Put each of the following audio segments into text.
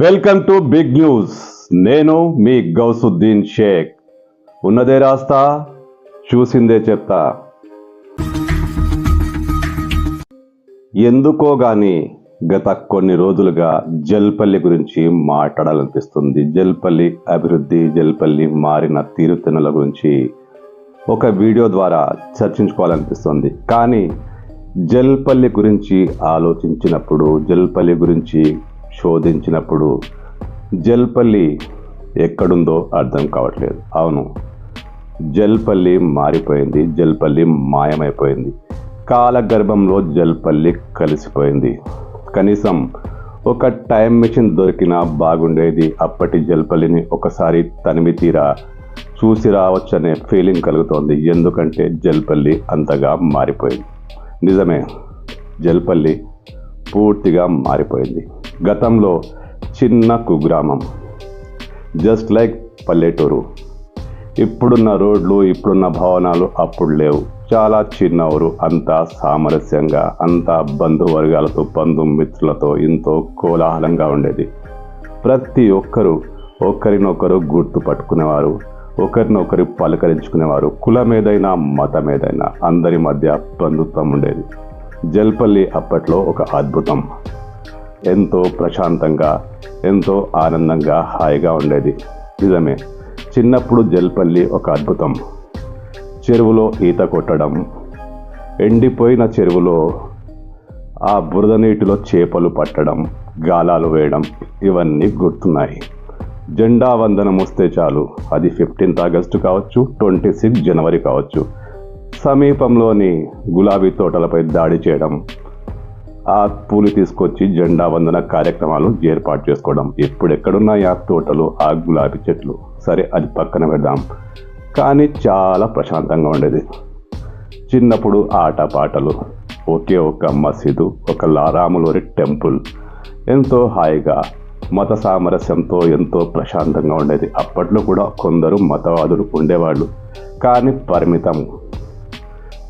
Welcome to big news. నేను మీ గౌసుద్దీన్ షేక్. ఉన్నదే రాస్తా చూసిందే చెప్తా. ఎందుకో గాని గత కొన్ని రోజులుగా జల్పల్లి గురించి మాట్లాడాలనిపిస్తుంది. జల్పల్లి అభివృద్ధి జల్పల్లి మారిన తీరుతెన్నుల గురించి ఒక వీడియో ద్వారా చర్చించుకోవాలనిపిస్తుంది. కానీ జల్పల్లి గురించి ఆలోచించినప్పుడు జల్పల్లి గురించి శోధించినప్పుడు జల్పల్లి ఎక్కడుందో అర్థం కావట్లేదు. అవును జల్పల్లి మారిపోయింది జల్పల్లి మాయమైపోయింది. కాలగర్భంలో జల్పల్లి కలిసిపోయింది. కనీసం ఒక టైం మిషన్ దొరికినా బాగుండేది. అప్పటి జల్పల్లిని ఒకసారి తనివి తీరా చూసి రావచ్చనే ఫీలింగ్ కలుగుతోంది. ఎందుకంటే జల్పల్లి అంతగా మారిపోయింది. నిజమే జల్పల్లి పూర్తిగా మారిపోయింది. గతంలో చిన్న కుగ్రామం జస్ట్ లైక్ పల్లెటూరు. ఇప్పుడున్న రోడ్లు ఇప్పుడున్న భవనాలు అప్పుడు లేవు. చాలా చిన్న ఊరు అంతా సామరస్యంగా అంతా బంధువర్గాలతో బంధుమిత్రులతో ఎంతో కోలాహలంగా ఉండేది. ప్రతి ఒక్కరూ ఒకరినొకరు గుర్తు పట్టుకునేవారు ఒకరినొకరు పలకరించుకునేవారు కులం ఏదైనా మతం ఏదైనా అందరి మధ్య బంధుత్వం ఉండేది. జల్పల్లి అప్పట్లో ఒక అద్భుతం. ఎంతో ప్రశాంతంగా ఎంతో ఆనందంగా హాయిగా ఉండేది. నిజమే చిన్నప్పుడు జల్పల్లి ఒక అద్భుతం. చెరువులో ఈత కొట్టడం ఎండిపోయిన చెరువులో ఆ బురద నీటిలో చేపలు పట్టడం గాలాలు వేయడం ఇవన్నీ గుర్తున్నాయి. జెండా వందనం వస్తే చాలు అది ఫిఫ్టీన్త్ ఆగస్టు కావచ్చు ట్వంటీ సిక్స్ జనవరి కావచ్చు. సమీపంలోని గులాబీ తోటలపై దాడి చేయడం ఆ పూలు తీసుకొచ్చి జెండా వందన కార్యక్రమాలు ఏర్పాటు చేసుకోవడం. ఎప్పుడెక్కడున్నాయి ఆ తోటలు ఆ గులాబీ చెట్లు. సరే అది పక్కన పెడదాం. కానీ చాలా ప్రశాంతంగా ఉండేది. చిన్నప్పుడు ఆట పాటలు ఒకే ఒక మసీదు ఒక లారాములోని టెంపుల్. ఎంతో హాయిగా మత సామరస్యంతో ఎంతో ప్రశాంతంగా ఉండేది. అప్పట్లో కూడా కొందరు మతవాదులు ఉండేవాళ్ళు. కానీ పరిమితం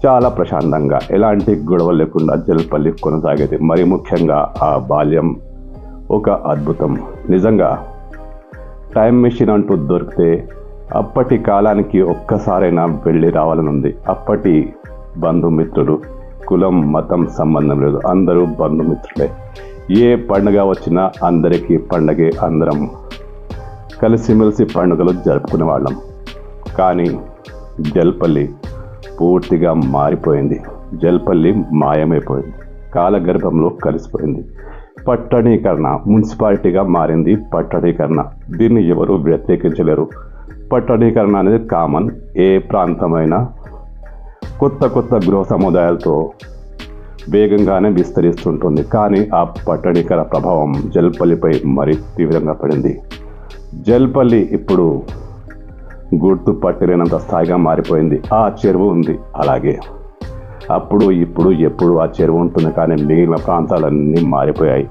చాలా ప్రశాంతంగా. ఎలాంటి గొడవ లేకుండా జల్పల్లి కొనసాగేది. మరి ముఖ్యంగా ఆ బాల్యం ఒక అద్భుతం. నిజంగా టైం మెషిన్ అంటూ దొరికితే అప్పటి కాలానికి ఒక్కసారైనా వెళ్ళి రావాలనుంది. అప్పటి బంధుమిత్రులు కులం మతం సంబంధం లేదు. అందరూ బంధుమిత్రులే. ఏ పండుగ వచ్చినా అందరికీ పండగే అందరం కలిసిమెలిసి పండుగలు జరుపుకునే వాళ్ళం కానీ జల్పల్లి పూర్తిగా మారిపోయింది. జల్పల్లి మాయమైపోయింది. కాలగర్భంలో కలిసిపోయింది. పట్టణీకరణ మున్సిపాలిటీగా మారింది పట్టణీకరణ. దీన్ని ఎవరు వ్యతిరేకించలేరు. పట్టణీకరణ అనేది కామన్. ఏ ప్రాంతమైన కొత్త కొత్త గృహ సముదాయాలతో వేగంగానే విస్తరిస్తుంటుంది. కానీ ఆ పట్టణీకర ప్రభావం జల్పల్లిపై మరి తీవ్రంగా పడింది. జల్పల్లి ఇప్పుడు గుర్తు పట్టలేనంత స్థాయిగా మారిపోయింది. ఆ చెరువు ఉంది. అలాగే. అప్పుడు ఇప్పుడు ఎప్పుడు ఆ చెరువు ఉంటుంది కానీ మిగిలిన ప్రాంతాలన్నీ మారిపోయాయి.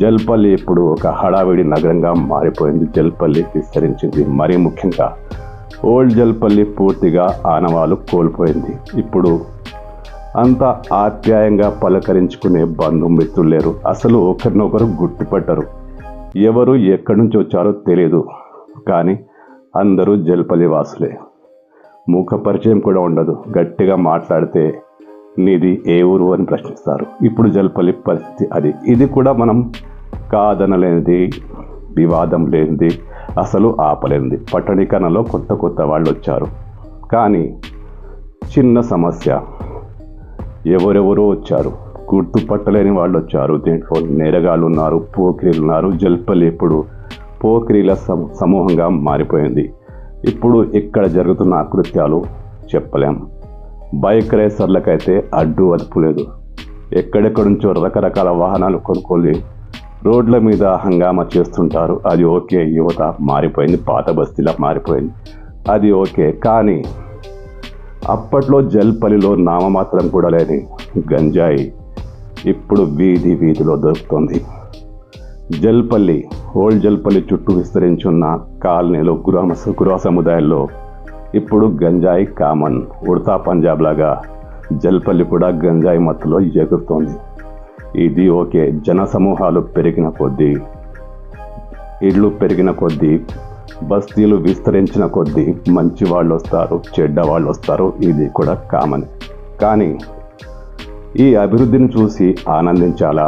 జల్పల్లి ఇప్పుడు ఒక హడావిడి నగరంగా మారిపోయింది. జల్పల్లి విస్తరించింది. మరీ ముఖ్యంగా ఓల్డ్ జల్పల్లి పూర్తిగా ఆనవాలు కోల్పోయింది. ఇప్పుడు అంత ఆప్యాయంగా పలకరించుకునే బంధుమిత్రులు లేరు. అసలు ఒకరినొకరు గుర్తుపట్టరు. ఎవరు ఎక్కడి నుంచి వచ్చారో తెలియదు కానీ అందరూ జల్పల్లి వాసులే. ముఖ పరిచయం కూడా ఉండదు. గట్టిగా మాట్లాడితే నీది ఏ ఊరు అని ప్రశ్నిస్తారు. ఇప్పుడు జల్పల్లి పరిస్థితి అది. ఇది కూడా మనం కాదనలేనిది వివాదం లేనిది అసలు ఆపలేనిది. పట్టణీకరణలో కొత్త కొత్త వాళ్ళు వచ్చారు. కానీ చిన్న సమస్య ఎవరెవరో వచ్చారు. గుర్తుపట్టలేని వాళ్ళు వచ్చారు. దీంట్లో నేరగాళ్ళు ఉన్నారు పోకిరీలు ఉన్నారు. జల్పల్లి ఇప్పుడు పోక్రీల సమ- సమూహంగా మారిపోయింది. ఇప్పుడు ఇక్కడ జరుగుతున్న అకృత్యాలు చెప్పలేం. బైక్ రేసర్లకైతే అడ్డు అదుపు లేదు. ఎక్కడెక్కడి నుంచో రకరకాల వాహనాలు కొనుక్కొని రోడ్ల మీద హంగామా చేస్తుంటారు. అది ఓకే యువత మారిపోయింది పాత బస్తీలా మారిపోయింది. అది ఓకే కానీ అప్పట్లో జల్పల్లిలో నామమాత్రం కూడా లేని గంజాయి ఇప్పుడు వీధి వీధిలో దొరుకుతుంది. జల్పల్లి హోల్జల్పల్లి జల్పల్లి చుట్టూ విస్తరించున్న కాలనీలో గృహ గృహ సముదాయాల్లో ఇప్పుడు గంజాయి కామన్ ఉడతా పంజాబ్ లాగా జల్పల్లి కూడా గంజాయి మత్తులో ఎగురుతోంది. ఇది ఓకే జన సమూహాలు పెరిగిన కొద్దీ ఇళ్ళు పెరిగిన కొద్దీ బస్తీలు విస్తరించిన కొద్దీ మంచి వాళ్ళు వస్తారు చెడ్డ వాళ్ళు వస్తారు ఇది కూడా కామన్. కానీ ఈ అభివృద్ధిని చూసి ఆనందించాలా?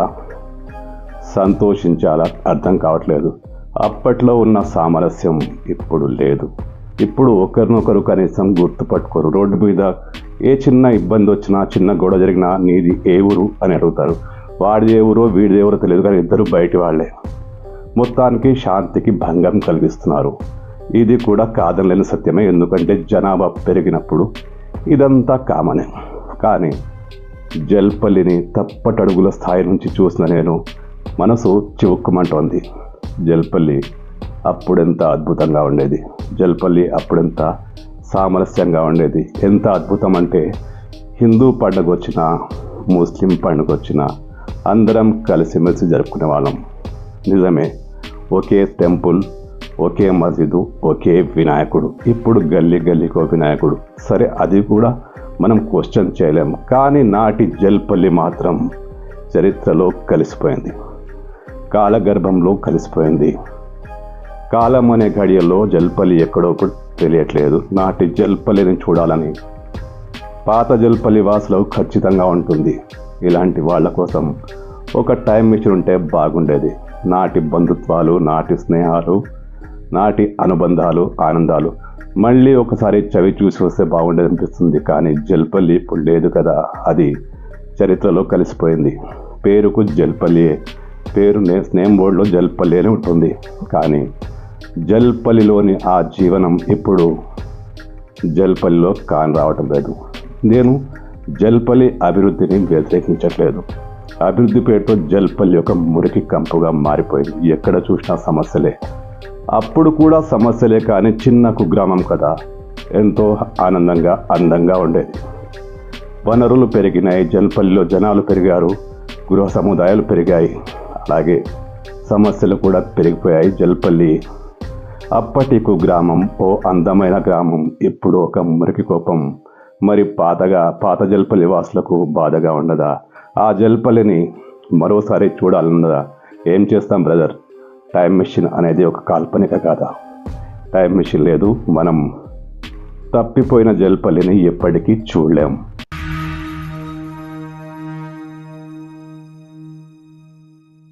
సంతోషించాలా? అర్థం కావట్లేదు. అప్పట్లో ఉన్న సామరస్యం ఇప్పుడు లేదు. ఇప్పుడు ఒకరినొకరు కనీసం గుర్తుపట్టుకోరు. రోడ్డు మీద ఏ చిన్న ఇబ్బంది వచ్చినా చిన్న గొడవ జరిగినా నీది ఏ ఊరు అని అడుగుతారు. వాడిది ఏ ఊరో వీడిది ఎవరో తెలియదు కానీ ఇద్దరు బయటి వాళ్ళే. మొత్తానికి శాంతికి భంగం కలిగిస్తున్నారు. ఇది కూడా కాదనలేని సత్యమే. ఎందుకంటే జనాభా పెరిగినప్పుడు ఇదంతా కామనే. కానీ జల్పల్లిని తప్పటడుగుల స్థాయి నుంచి చూసిన నేను మనసు చివుక్కుమంటోంది. జల్పల్లి అప్పుడెంత అద్భుతంగా ఉండేది. జల్పల్లి అప్పుడెంత సామరస్యంగా ఉండేది. ఎంత అద్భుతం అంటే హిందూ పండుగ వచ్చినా ముస్లిం పండుగ వచ్చినా అందరం కలిసిమెలిసి జరుపుకునే వాళ్ళం. నిజమే ఒకే టెంపుల్ ఒకే మసీదు ఒకే వినాయకుడు. ఇప్పుడు గల్లీ గల్లీకో వినాయకుడు. సరే అది కూడా మనం క్వశ్చన్ చేయలేము కానీ నాటి జల్పల్లి మాత్రం చరిత్రలో కలిసిపోయింది. కాలగర్భంలో కలిసిపోయింది. కాలం అనే ఘడియల్లో జల్పల్లి ఎక్కడో తెలియట్లేదు. నాటి జల్పల్లిని చూడాలని. పాత జల్పల్లి వాసులు ఖచ్చితంగా ఉంటుంది. ఇలాంటి వాళ్ళ కోసం ఒక టైం మిషన్ ఉంటే బాగుండేది. నాటి బంధుత్వాలు నాటి స్నేహాలు నాటి అనుబంధాలు ఆనందాలు. మళ్ళీ ఒకసారి చవి చూసి వస్తే బాగుండేది అనిపిస్తుంది. కానీ జల్పల్లి ఇప్పుడు లేదు కదా. అది చరిత్రలో కలిసిపోయింది. పేరుకు జల్పల్లి పేరు నే- నేమ్ బోర్డులో జల్పల్లి అని ఉంటుంది. కానీ జల్పల్లిలోని ఆ జీవనం ఇప్పుడు జల్పల్లిలో కాని రావటం లేదు. నేను జల్పల్లి అభివృద్ధిని వ్యతిరేకించట్లేదు. అభివృద్ధి పేరుతో జల్పల్లి ఒక మురికి కంపుగా మారిపోయింది. ఎక్కడ చూసినా సమస్యలే. అప్పుడు కూడా సమస్యలే కానీ చిన్న కుగ్రామం కదా. ఎంతో ఆనందంగా అందంగా ఉండేది. వనరులు పెరిగినాయి జల్పల్లిలో జనాలు పెరిగారు గృహ సముదాయాలు పెరిగాయి. అలాగే సమస్యలు కూడా పెరిగిపోయాయి. జల్పల్లి అప్పటి కుగ్రామం ఓ అందమైన గ్రామం ఇప్పుడు ఒక మురికి కోపం. మరి పాతగా పాత జల్పల్లి వాసులకు బాధగా ఉండదా ఆ జల్పల్లిని మరోసారి చూడాలన్నదా? ఏం చేస్తాం బ్రదర్? టైం మెషిన్ అనేది ఒక కాల్పనిక కాదా? టైం మెషిన్ లేదు మనం తప్పిపోయిన జల్పల్లిని ఎప్పటికీ చూడలేం.